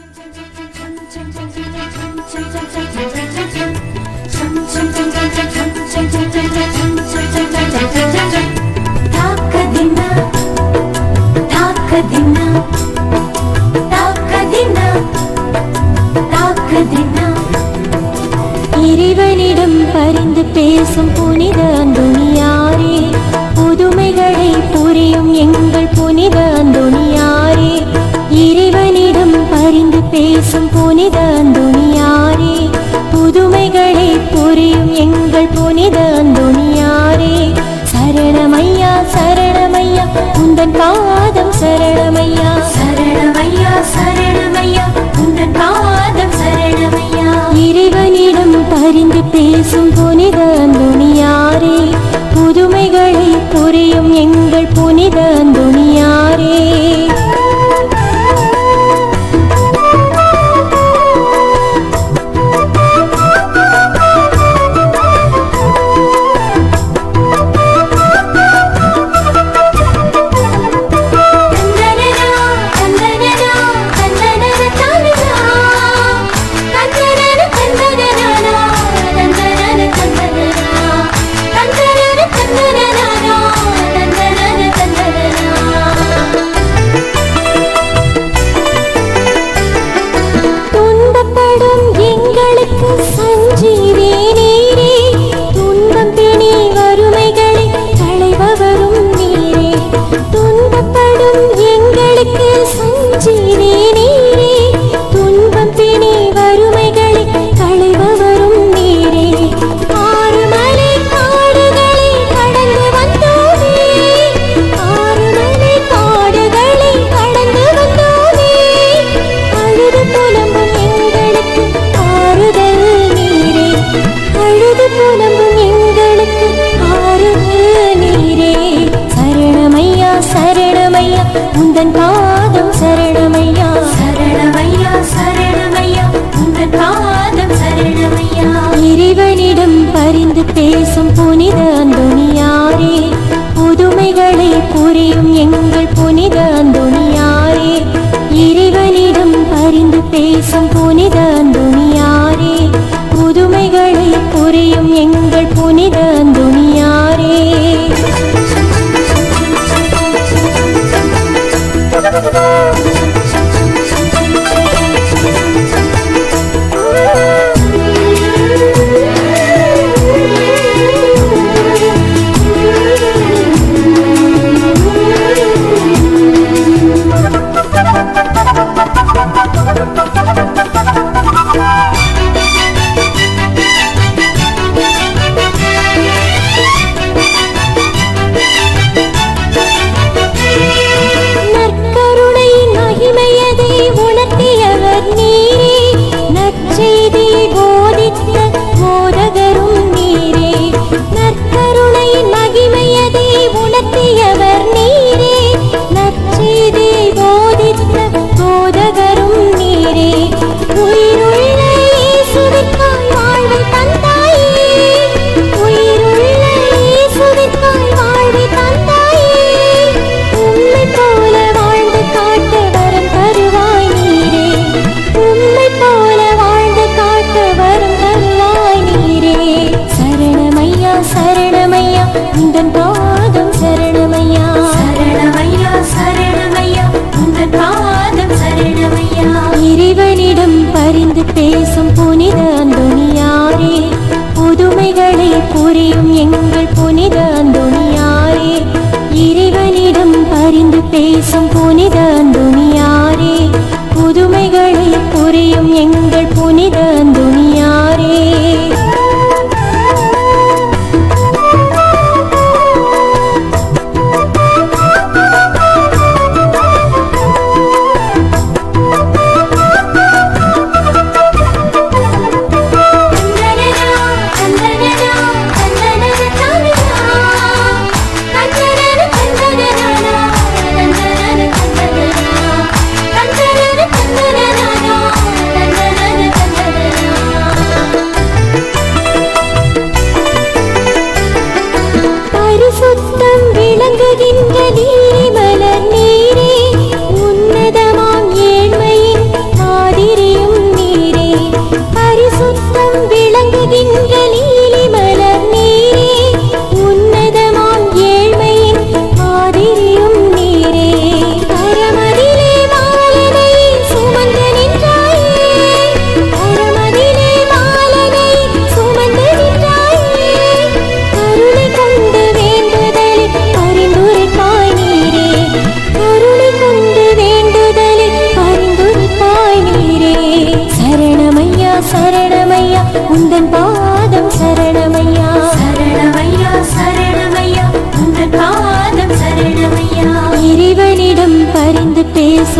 Sometimes I'm மனித துணியாரே புதுமைகளை புரியும் எங்கள் உந்தன் பாதம் சரணமையா? சரணமையா சரணமையா? உந்தன் பாதம் சரணமையா? இறைவனிடம் பரிந்து பேசும் புனித அந்துணியாரே புதுமைகளை புரியும் எங்கள் புனித அந்துணியாரே இறைவனிடம் பரிந்து பேசும் oh Thank you.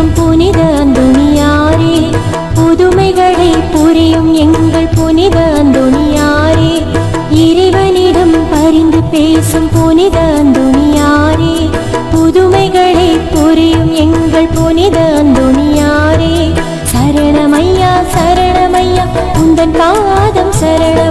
பேசும் புனித துணியாரே புதுமைகளை புரியும் எங்கள் புனித துணியாரே இறைவனிடம் பரிந்து பேசும் புனித துணியாரே புதுமைகளை புரியும் எங்கள் புனித துணியாரே சரணமையா சரணமையா உந்தன் பாதம் சரணம்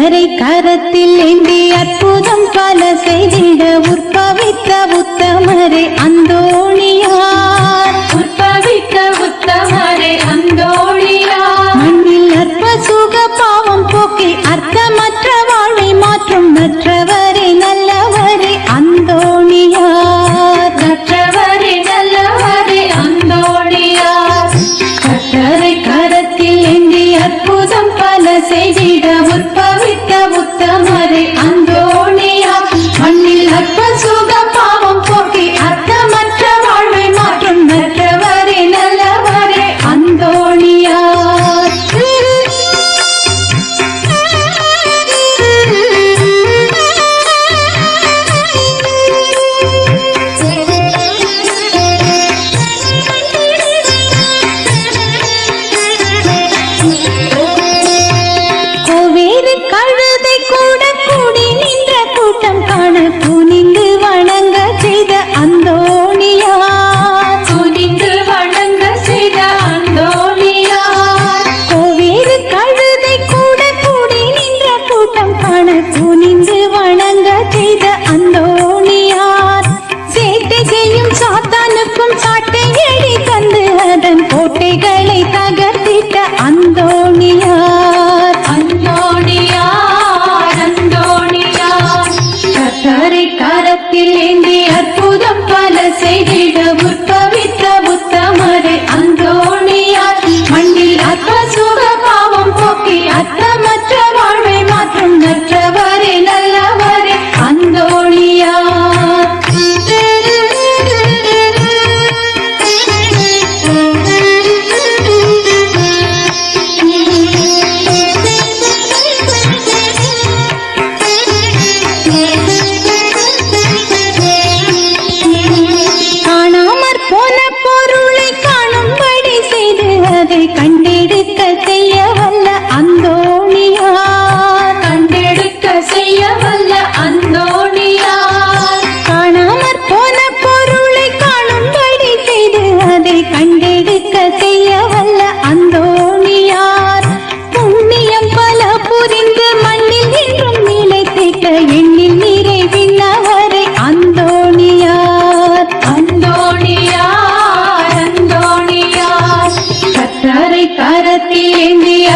கரை கரத்தில் ஏந்தி அற்புதம் பல செய்திட உற்பவித்த உத்தமரே அந்தோணியார். உற்பவித்த உத்தமரே அந்தோணியார். மண்ணில் அற்ப சுக பாவம் போக்கி அர்த்தமற்ற வாழ்வை மாற்றும் மற்ற கரத்தில் ஏந்தி அற்புதம் பல செய்திட உற்பவி தேந்திய